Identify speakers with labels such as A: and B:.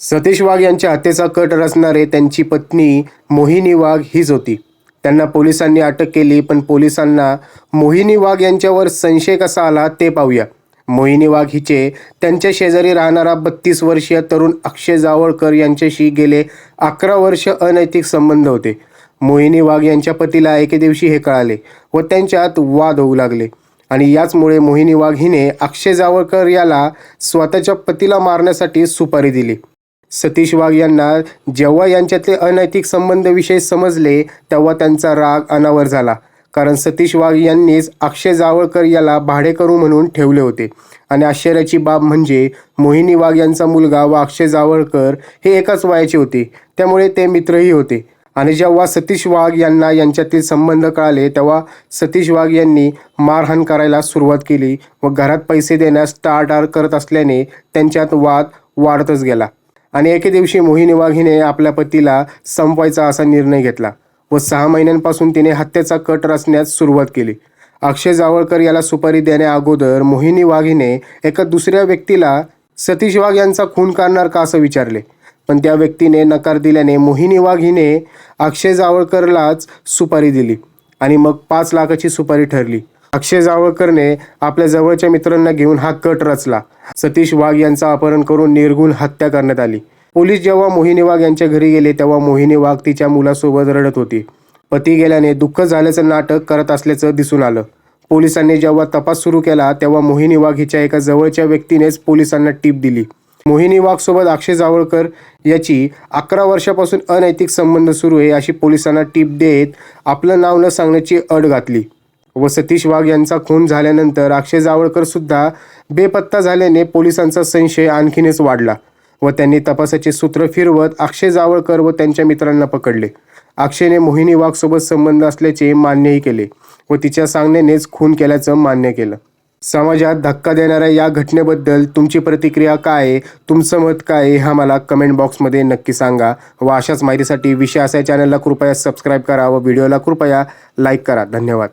A: सतीश वाघ यांच्या हत्येचा कट रचणारे त्यांची पत्नी मोहिनी वाघ हीच होती. त्यांना पोलिसांनी अटक केली पण पोलिसांना मोहिनी वाघ यांच्यावर संशय कसा आला ते पाहूया. मोहिनी वाघ हिचे त्यांच्या शेजारी राहणारा बत्तीस वर्षीय तरुण अक्षय जावळकर यांच्याशी गेले अकरा वर्ष अनैतिक संबंध होते. मोहिनी वाघ यांच्या पतीला एके दिवशी हे कळाले व त्यांच्यात वाद होऊ लागले. आणि याचमुळे मोहिनी वाघ हिने अक्षय जावळकर याला स्वतःच्या पतीला मारण्यासाठी सुपारी दिली. सतीश वाघ यांना जेव्हा यांच्यातले अनैतिक संबंध विषय समजले तेव्हा त्यांचा राग अनावर झाला. कारण सतीश वाघ यांनीच अक्षय जावळकर याला भाडेकरू म्हणून ठेवले होते. आणि आश्चर्याची बाब म्हणजे मोहिनी वाघ यांचा मुलगा व अक्षय जावळकर हे एकाच वयाचे होते. त्यामुळे ते मित्रही होते. आणि जेव्हा सतीश वाघ यांना यांच्यातील संबंध कळाले तेव्हा सतीश वाघ यांनी मारहाण करायला सुरुवात केली व घरात पैसे देण्यास टाळटाळ करत असल्याने त्यांच्यात वाद वाढतच गेला. आणि एके दिवशी मोहिनी वाघ हिने आपल्या पतीला संपवायचा असा निर्णय घेतला व सहा महिन्यांपासून तिने हत्येचा कट रचण्यास सुरुवात केली. अक्षय जावळकर याला सुपारी देण्या अगोदर मोहिनी वाघिने एका दुसऱ्या व्यक्तीला सतीश वाघ यांचा खून करणार का असं विचारले. पण त्या व्यक्तीने नकार दिल्याने मोहिनी वाघ हिने अक्षय जावळकरलाच सुपारी दिली आणि मग पाच लाखाची सुपारी ठरली. अक्षय जावळकरने आपल्या जवळच्या मित्रांना घेऊन हा कट रचला. सतीश वाघ यांचा अपहरण करून निर्घुण हत्या करण्यात आली. पोलीस जेव्हा मोहिनी वाघ यांच्या घरी गेले तेव्हा मोहिनी वाघ तिच्या मुलासोबत रडत होती. पती गेल्याने दुःख झाल्याचं नाटक करत असल्याचं दिसून आलं. पोलिसांनी जेव्हा तपास सुरू केला तेव्हा मोहिनी वाघ हिच्या एका जवळच्या व्यक्तीनेच पोलिसांना टीप दिली. मोहिनी वाघ सोबत अक्षय जावळकर याची अकरा वर्षापासून अनैतिक संबंध सुरू आहे अशी पोलिसांना टीप देत आपलं नाव न सांगण्याची अट घातली. व सतीश वाघ यांचा खून झाल्यानंतर अक्षय जावळकर सुद्धा बेपत्ता झाल्याने पोलिसांचा संशय आणखीनच वाढला व त्यांनी तपासाचे सूत्र फिरवत अक्षय जावळकर व त्यांच्या मित्रांना पकडले. अक्षयने मोहिनी वाघसोबत संबंध असल्याचे मान्यही केले व तिच्या सांगण्यानेच खून केल्याचं मान्य केलं. समाजात धक्का देणाऱ्या या घटनेबद्दल तुमची प्रतिक्रिया काय आहे? तुमचं मत काय आहे? हा मला कमेंट बॉक्समध्ये नक्की सांगा व अशाच माहितीसाठी विषय असा चॅनलला कृपया सबस्क्राईब करा व व्हिडिओला कृपया लाईक करा. धन्यवाद.